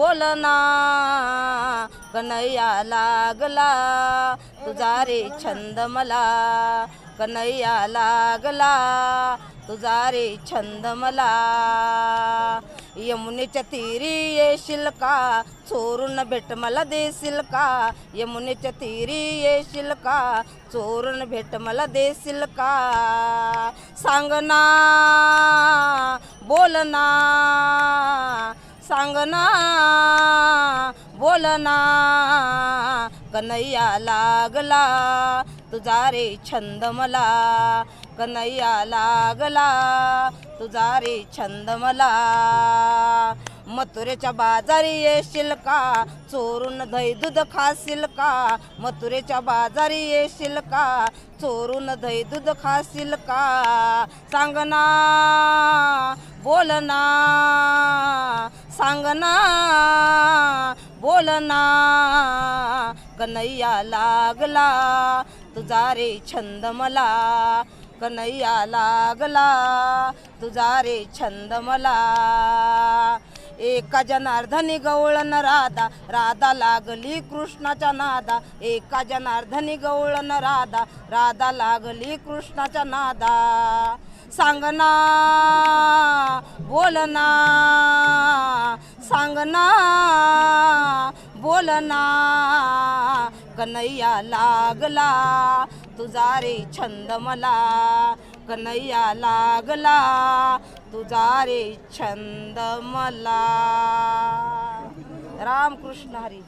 बोलना कन्हैया लागला तुझा रे छंद मला. कन्हैया लागला तुझा रे छंद मला. यमुनेच्या तिरी येशील का? चोरून भेट मला देशील का? यमुनेच्या तिरी येशील का? चोरून भेट मला देशील का? सांगना बोलना सांगना बोलना कन्हैया लागला तुझा रे छंद मला. कन्हैया लागला तुझा रे छंद मला. मथुरेच्या बाजारी येशील का? चोरून दही दूध खाशील का? मथुरेच्या बाजारी येशील का? चोरून दही दूध खाशील का? सांगना बोलना सांगना बोलना कन्हैया लागला तुझा रे छंद मला कन्हैया लागला तुझा रे छंद मला. एका जनार्दनी गवळण राधा राधा लागली कृष्णाच्या नादा. एका जनार्दनी गवळण राधा राधा लागली कृष्णाच्या नादा. सांगना बोलना सांगना बोलना कन्हैया लागला तुझा रे छंद मला. कन्हैया लागला तुझा रे छंद मला. रामकृष्ण हरी.